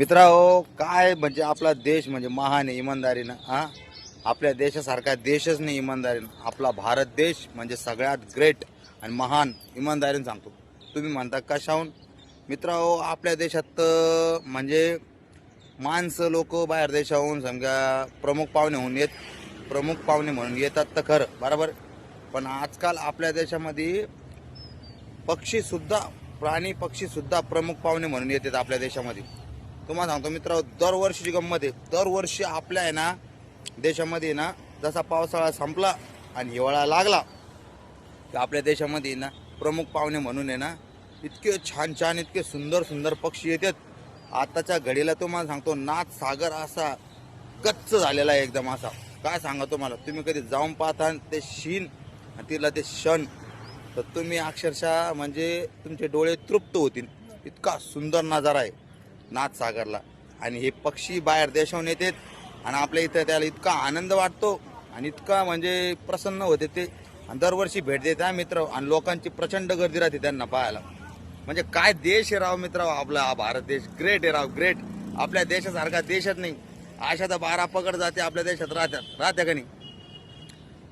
मित्रांनो काय म्हणजे आपला देश म्हणजे महान आहे इमानदारीनं हा? आपल्या देशासारखा देशच नाही इमानदारीनं. आपला भारत देश म्हणजे सगळ्यात ग्रेट आणि महान इमानदारीनं सांगतो. तुम्ही म्हणता कशाहून? मित्रांनो आपल्या देशात तर म्हणजे माणसं लोक बाहेर देशाहून समजा प्रमुख पाहुणे होऊन येत प्रमुख पाहुणे म्हणून येतात तर खरं बरोबर? पण आजकाल आपल्या देशामध्ये पक्षीसुद्धा प्राणी पक्षीसुद्धा प्रमुख पाहुणे म्हणून येतात आपल्या देशामध्ये. तुम्हाला सांगतो मित्र दरवर्षीची गंमत आहे. दरवर्षी आपल्या आहे ना देशामध्ये ना जसा पावसाळा संपला आणि हिवाळा लागला तर आपल्या देशामध्ये ना प्रमुख पाहुणे म्हणून आहे ना इतके छान छान इतके सुंदर सुंदर पक्षी येतात. आताच्या घडीला तुम्हाला सांगतो नाथ सागर असा गच्च झालेला आहे एकदम असा. काय सांगा तुम्हाला? तुम्ही कधी जाऊन पाहता ते शीन आणि तिला ते क्षण तर तुम्ही अक्षरशः म्हणजे तुमचे डोळे तृप्त होतील. इतका सुंदर नजारा आहे. नाथ सागरला. आणि हे पक्षी बाहेर देशाहून येतात आणि आपल्या इथं त्याला इतका आनंद वाटतो आणि इतका म्हणजे प्रसन्न होते ते. आणि दरवर्षी भेट देत आहे मित्र आणि लोकांची प्रचंड गर्दी राहते त्यांना पाहायला. म्हणजे काय देश आहे राव मित्र आपला हा भारत देश. ग्रेट आहे राव ग्रेट आपल्या देशासारखा देशच नाही. अशा तर बारा पकड जाते आपल्या देशात राहतात राहत्या का नाही?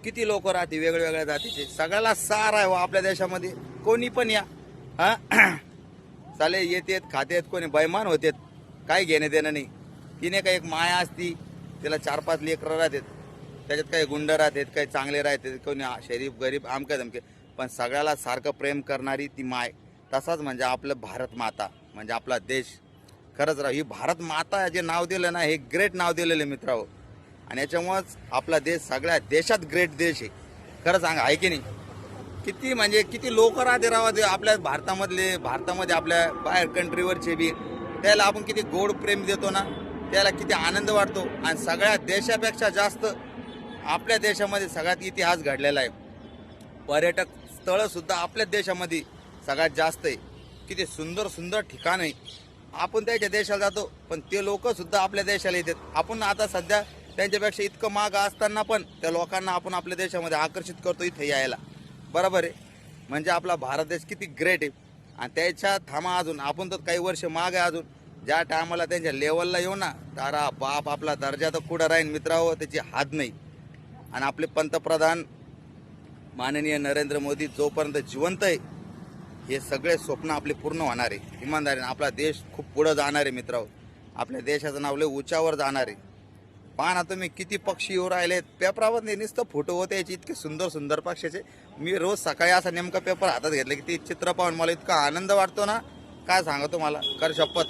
किती लोक राहते? वेगवेगळ्या जातीचे. सगळ्याला सार आहे हो आपल्या देशामध्ये. कोणी पण या. हा? चाले येतेत खातेत कोणी बैमान होतेत काही घेणे देणं नाही. तिने काही एक माया असती तिला चार पाच लेकरं राहतात. त्याच्यात काही गुंड राहतात काही चांगले राहतात कोणी शरीफ गरीब आमके धमके. पण सगळ्याला सारखं प्रेम करणारी ती माय. तसाच म्हणजे आपलं भारत माता म्हणजे आपला देश. खरंच राह ही भारत माता जे नाव दिलं ना हे ग्रेट नाव दिलेलं आहे मित्रांनो. आणि याच्यामुळंच आपला देश सगळ्या देशात ग्रेट देश आहे. खरं सांगा आहे की नाही? किती म्हणजे किती लोक राहते राहा ते आपल्या भारतामधले भारतामध्ये आपल्या बाहेर कंट्रीवरचे बी. त्याला आपण किती गोड प्रेम देतो ना त्याला किती आनंद वाटतो. आणि सगळ्या देशापेक्षा जास्त आपल्या देशामध्ये सगळ्यात इतिहास घडलेला आहे. पर्यटक स्थळंसुद्धा आपल्या देशामध्ये सगळ्यात जास्त आहे. किती सुंदर सुंदर ठिकाण आहे. आपण त्याच्या देशाला जातो पण ते लोकसुद्धा आपल्या देशाला येतात. आपण आता सध्या त्यांच्यापेक्षा इतकं माग असताना पण त्या लोकांना आपण आपल्या देशामध्ये आकर्षित करतो इथे यायला. बरोबर आहे. म्हणजे आपला भारत देश किती ग्रेट आहे. आणि त्याच्या थांबा अजून. आपण तर काही वर्ष माग आहे अजून. ज्या टायमाला त्यांच्या लेवलला येऊ ना तारा बाप आपला दर्जा तर कुठं राहीन मित्रावं त्याची हात नाही. आणि आपले पंतप्रधान माननीय नरेंद्र मोदी जोपर्यंत जिवंत आहे हे सगळे स्वप्न आपले पूर्ण होणार आहे. इमानदारीने आपला देश खूप पुढं जाणार आहे मित्रांनो. आपल्या देशाचं नाव लय उंचावर जाणार आहे. पहा ना तुम्ही किती पक्षी येऊ राहिलेत. पेपरावर नुसतं फोटो होते याचे इतके सुंदर सुंदर पक्षाचे मी रोज सकाळी असा नेमका पेपर हातात घेतला की ते चित्र पाहून मला इतका आनंद वाटतो ना. काय सांगतो मला कर शपथ.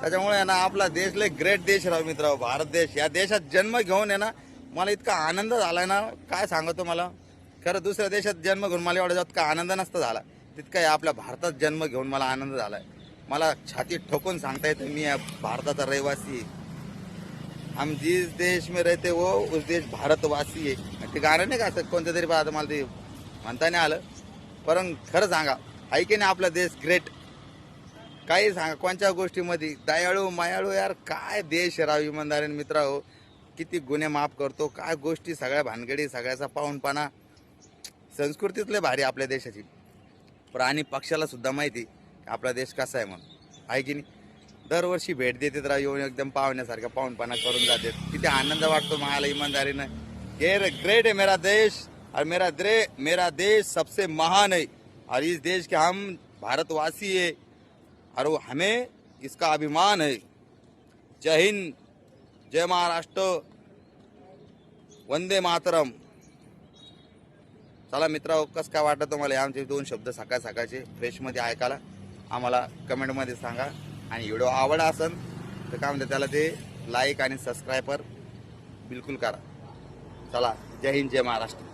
त्याच्यामुळे आहे ना आपला देश लय ग्रेट देश राव मित्र भारत देश. या देशात जन्म घेऊन आहे ना मला इतका आनंद झाला ना. काय सांगतो मला खरं दुसऱ्या देशात जन्म घेऊन मला एवढा जात का आनंद नसता झाला. तितका या आपल्या भारतात जन्म घेऊन मला आनंद झाला मला छाती ठोकून सांगता येतं मी या भारताचा रहिवासी आहे. हम जिस देश में रहते वो उस देश भारतवासी आहे ते गाणं नाही का असं कोणत्या तरी आता मला ते म्हणता नाही आलं. पण खरं सांगा आहे की नाही आपला देश ग्रेट काही सांगा कोणत्या गोष्टीमध्ये? दयाळू मायाळू यार काय देश राव इमानदारीने मित्र हो किती गुन्हे माफ करतो काय गोष्टी सगळ्या भानगडी सगळ्याचा पाहूनपणा संस्कृतीतले भारी आपल्या देशाची. प्राणी पक्षाला सुद्धा माहिती आपला देश कसा आहे म्हणून. आहे की नाही? दरवर्षी भेट देतात राव येऊन एकदम पाहुण्यासारखा पाहुणपणा करून जातात. किती आनंद वाटतो मला इमानदारीनं. गेर ग्रेट आहे मेरा देश. और मेरा द्रे मेरा देश सबसे महान है और इस देश के हम भारतवासी है और हमें इसका अभिमान है जय हिंद जय महाराष्ट्र. वंदे मातरम. चला मित्र कसं काय वाटतं तुम्हाला? आमचे दोन शब्द सकाळ सकाळचे फ्रेशमध्ये ऐकायला. आम्हाला कमेंटमध्ये सांगा. आणि व्हिडिओ आवड असेल तर काय म्हणते त्याला ते लाईक आणि सबस्क्रायबर बिलकुल करा. चला जय हिंद जय महाराष्ट्र.